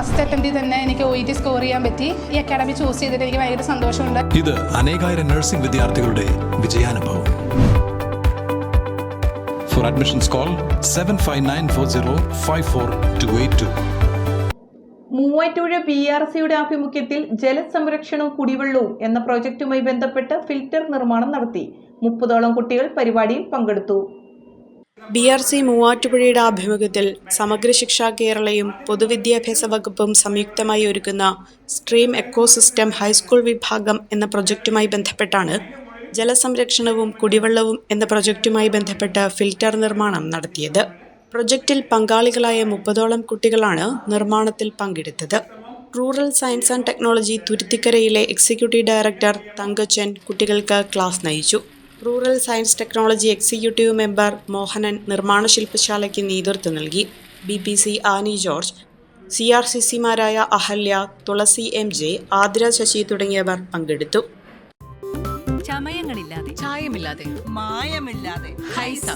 First അറ്റംപ്റ്റിൽ തന്നെ എനിക്ക് O T score ചെയ്യാൻ പറ്റി. ഈ അക്കാഡമി ചൂസ് ചെയ്തിട്ട് എനിക്ക് ഭയങ്കര സന്തോഷമുണ്ട്. ഇത് അനേകായിരം നഴ്സിംഗ് വിദ്യാർത്ഥികളുടെ വിജയാനുഭവം. For admissions call seven five nine four zero five four two eight two Muvattupuzha P R സിയുടെ ആഭിമുഖ്യത്തിൽ ജലസംരക്ഷണവും കുടിവെള്ളവും എന്ന പ്രോജക്റ്റുമായി ബന്ധപ്പെട്ട് ഫിൽറ്റർ നിർമ്മാണം നടത്തി. മുപ്പതോളം കുട്ടികൾ പരിപാടിയിൽ പങ്കെടുത്തു. ബി ആർ സി മൂവാറ്റുപുഴയുടെ ആഭിമുഖ്യത്തിൽ സമഗ്ര ശിക്ഷ കേരളയും പൊതുവിദ്യാഭ്യാസ വകുപ്പും സംയുക്തമായി ഒരുക്കുന്ന സ്ട്രീം എക്കോസിസ്റ്റം ഹൈസ്കൂൾ വിഭാഗം എന്ന പ്രൊജക്റ്റുമായി ബന്ധപ്പെട്ടാണ് ജലസംരക്ഷണവും കുടിവെള്ളവും എന്ന പ്രൊജക്റ്റുമായി ബന്ധപ്പെട്ട് ഫിൽറ്റർ നിർമ്മാണം നടത്തിയത്. പ്രൊജക്റ്റിൽ പങ്കാളികളായ മുപ്പതോളം കുട്ടികളാണ് നിർമ്മാണത്തിൽ പങ്കെടുത്തത്. റൂറൽ സയൻസ് ആൻഡ് ടെക്നോളജി തുരുത്തിക്കരയിലെ എക്സിക്യൂട്ടീവ് ഡയറക്ടർ തങ്കച്ചൻ കുട്ടികൾക്ക് ക്ലാസ് നയിച്ചു. Rural science technology executive member Mohanan നിർമ്മാണ ശില്പശാലയ്ക്ക് നേതൃത്വം നൽകി. B P C Annie George C R C സിമാരായ Ahalya Thulasi M J Athira Sasi തുടങ്ങിയവർ പങ്കെടുത്തു. ചമയങ്ങളില്ലാതെ ചായമില്ലാതെ മായമില്ലാതെ ഹൈസ.